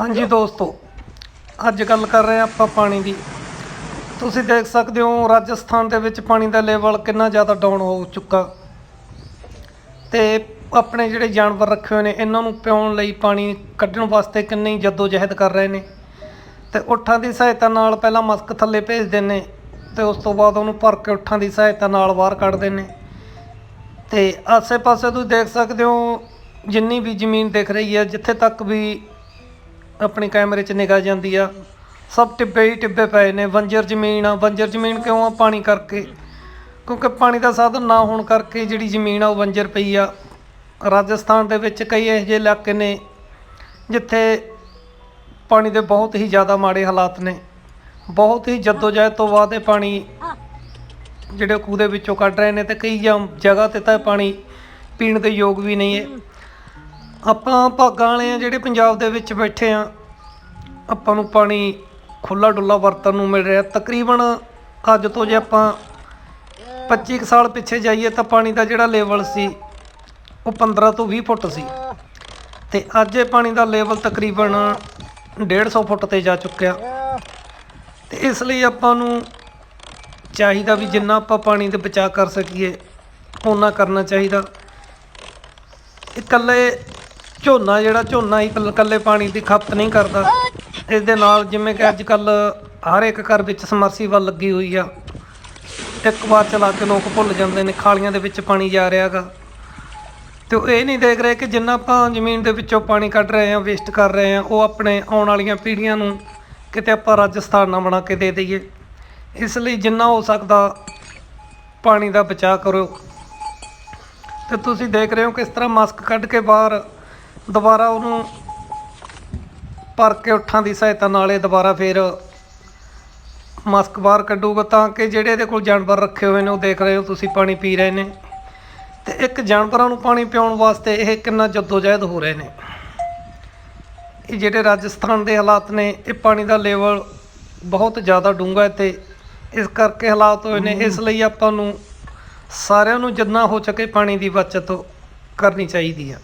ਹਾਂਜੀ ਦੋਸਤੋ, ਅੱਜ ਗੱਲ ਕਰ ਰਹੇ ਹਾਂ ਆਪਾਂ ਪਾਣੀ ਦੀ। ਤੁਸੀਂ ਦੇਖ ਸਕਦੇ ਹੋ ਰਾਜਸਥਾਨ ਦੇ ਵਿੱਚ ਪਾਣੀ ਦਾ ਲੈਵਲ ਕਿੰਨਾ ਜ਼ਿਆਦਾ ਡਾਊਨ ਹੋ ਚੁੱਕਾ। ਤੇ ਆਪਣੇ ਜਿਹੜੇ ਜਾਨਵਰ ਰੱਖੇ ਹੋਏ ਨੇ, ਇਹਨਾਂ ਨੂੰ ਪਿਉਣ ਲਈ ਪਾਣੀ ਕੱਢਣ ਵਾਸਤੇ ਕਿੰਨੀ ਜਹਿਦ ਕਰ ਰਹੇ ਨੇ। ਤੇ ਉੱਠਾਂ ਦੀ ਸਹਾਇਤਾ ਨਾਲ ਪਹਿਲਾਂ ਮਸਕ ਥੱਲੇ ਭੇਜਦੇ ਨੇ, ਤੇ ਉਸ ਤੋਂ ਬਾਅਦ ਉਹਨੂੰ ਭਰ ਕੇ ਉੱਠਾਂ ਦੀ ਸਹਾਇਤਾ ਨਾਲ ਬਾਹਰ ਕੱਢਦੇ ਨੇ। ਤੇ ਆਸੇ-ਪਾਸੇ ਤੁਸੀਂ ਦੇਖ ਸਕਦੇ ਹੋ, ਜਿੰਨੀ ਵੀ ਜ਼ਮੀਨ ਦਿਖ ਰਹੀ ਹੈ, ਜਿੱਥੇ ਤੱਕ ਵੀ ਆਪਣੇ ਕੈਮਰੇ 'ਚ ਨਿਗਾਹ ਜਾਂਦੀ ਆ। ਸਭ ਟਿੱਬੇ ਹੀ ਟਿੱਬੇ ਪਏ ਨੇ ਬੰਜਰ ਜ਼ਮੀਨ ਆ। ਬੰਜਰ ਜ਼ਮੀਨ ਕਿਉਂ ਆ? ਪਾਣੀ ਕਰਕੇ। ਕਿਉਂਕਿ ਪਾਣੀ ਦਾ ਸਾਧਨ ਨਾ ਹੋਣ ਕਰਕੇ ਜਿਹੜੀ ਜ਼ਮੀਨ ਆ ਉਹ ਬੰਜਰ ਪਈ ਆ। ਰਾਜਸਥਾਨ ਦੇ ਵਿੱਚ ਕਈ ਇਹੋ ਜਿਹੇ ਇਲਾਕੇ ਨੇ ਜਿੱਥੇ ਪਾਣੀ ਦੇ ਬਹੁਤ ਹੀ ਜ਼ਿਆਦਾ ਮਾੜੇ ਹਾਲਾਤ ਨੇ। ਬਹੁਤ ਹੀ ਜਦੋਜਹਿਦ ਤੋਂ ਬਾਅਦ ਇਹ ਪਾਣੀ ਜਿਹੜੇ ਖੂਹ ਦੇ ਵਿੱਚੋਂ ਕੱਢ ਰਹੇ ਨੇ ਤੇ ਕਈ ਜਮ- ਜਗ੍ਹਾ ਤੇ ਤਾਂ ਇਹ ਪਾਣੀ ਪੀਣ ਦੇ ਯੋਗ ਵੀ ਨਹੀਂ ਹੈ। ਆਪਾਂ ਭਾਗਾਂ ਵਾਲੇ ਆ ਜਿਹੜੇ ਪੰਜਾਬ ਦੇ ਵਿੱਚ ਬੈਠੇ ਆ, ਆਪਾਂ ਨੂੰ ਪਾਣੀ ਖੁੱਲਾ ਡੁੱਲਾ ਵਰਤਣ ਨੂੰ ਮਿਲ ਰਿਹਾ। ਤਕਰੀਬਨ ਅੱਜ ਤੋਂ ਜੇ ਆਪਾਂ 25 ਕੁ ਸਾਲ ਪਿੱਛੇ ਜਾਈਏ ਤਾਂ ਪਾਣੀ ਦਾ ਜਿਹੜਾ ਲੈਵਲ ਸੀ, ਉਹ 15 ਤੋਂ 20 ਫੁੱਟ ਸੀ। ਤੇ ਅੱਜ ਇਹ ਪਾਣੀ ਦਾ ਲੈਵਲ ਤਕਰੀਬਨ 150 ਫੁੱਟ ਤੇ ਜਾ ਚੁੱਕਿਆ। ਤੇ ਇਸ ਲਈ ਆਪਾਂ ਨੂੰ ਚਾਹੀਦਾ ਵੀ ਜਿੰਨਾ ਆਪਾਂ ਪਾਣੀ ਦੇ ਬਚਾਅ ਕਰ ਸਕੀਏ, ਓਨਾ ਕਰਨਾ ਚਾਹੀਦਾ। ਇਕੱਲੇ ਝੋਨਾ ਜਿਹੜਾ ਝੋਨਾ ਹੀ ਇਕੱਲ- ਇਕੱਲੇ ਪਾਣੀ ਦੀ ਖਪਤ ਨਹੀਂ ਕਰਦਾ। ਇਸ ਦੇ ਨਾਲ ਜਿਵੇਂ ਕਿ ਅੱਜ ਕੱਲ ਹਰ ਇੱਕ ਘਰ ਵਿੱਚ ਸਮਰਸੀਬਲ ਲੱਗੀ ਹੋਈ ਆ। ਇੱਕ ਵਾਰ ਚਲਾ ਕੇ ਲੋਕ ਭੁੱਲ ਜਾਂਦੇ ਨੇ, ਖਾਲੀਆਂ ਦੇ ਵਿੱਚ ਪਾਣੀ ਜਾ ਰਿਹਾਗਾ ਤੇ ਉਹ ਇਹ ਨਹੀਂ ਦੇਖ ਰਹੇ ਕਿ ਜਿੰਨਾ ਆਪਾਂ ਜ਼ਮੀਨ ਦੇ ਵਿੱਚੋਂ ਪਾਣੀ ਕੱਢ ਰਹੇ ਹਾਂ ਵੇਸਟ ਕਰ ਰਹੇ ਹਾਂ, ਉਹ ਆਪਣੇ ਆਉਣ ਵਾਲੀਆਂ ਪੀੜ੍ਹੀਆਂ ਨੂੰ ਕਿਤੇ ਆਪਾਂ ਰਾਜਸਥਾਨ ਨਾ ਬਣਾ ਕੇ ਦੇ ਦਈਏ। ਇਸ ਲਈ ਜਿੰਨਾ ਹੋ ਸਕਦਾ ਪਾਣੀ ਦਾ ਬਚਾਅ ਕਰੋ। ਤੇ ਤੁਸੀਂ ਦੇਖ ਰਹੇ ਹੋ ਕਿਸ ਤਰ੍ਹਾਂ ਮਾਸਕ ਕੱਢ ਕੇ ਬਾਹਰ ਦੁਬਾਰਾ ਉਹਨੂੰ ਭਰ ਕੇ ਉੱਠਾਂ ਦੀ ਸਹਾਇਤਾ ਨਾਲ ਇਹ ਦੁਬਾਰਾ ਫੇਰ ਮਾਸਕ ਬਾਹਰ ਕੱਢੂਗਾ ਤਾਂ ਕਿ ਜਿਹੜੇ ਇਹਦੇ ਕੋਲ ਜਾਨਵਰ ਰੱਖੇ ਹੋਏ ਨੇ ਉਹ ਦੇਖ ਰਹੇ ਹੋ, ਤੁਸੀਂ ਪਾਣੀ ਪੀ ਰਹੇ ਨੇ। ਤੇ ਇੱਕ ਜਾਨਵਰਾਂ ਨੂੰ ਪਾਣੀ ਪਿਆਉਣ ਵਾਸਤੇ ਇਹ ਕਿੰਨਾ ਜਦੋਜਹਿਦ ਹੋ ਰਹੇ ਨੇ। ਇਹ ਜਿਹੜੇ ਰਾਜਸਥਾਨ ਦੇ ਹਾਲਾਤ ਨੇ, ਇਹ ਪਾਣੀ ਦਾ ਲੈਵਲ ਬਹੁਤ ਜ਼ਿਆਦਾ ਡੂੰਘਾ ਹੈ ਤੇ ਇਸ ਕਰਕੇ ਹਾਲਾਤ ਹੋਏ ਨੇ। ਇਸ ਲਈ ਆਪਾਂ ਨੂੰ ਸਾਰਿਆਂ ਨੂੰ ਜਿੰਨਾ ਹੋ ਸਕੇ ਪਾਣੀ ਦੀ ਬਚਤ ਕਰਨੀ ਚਾਹੀਦੀ ਆ।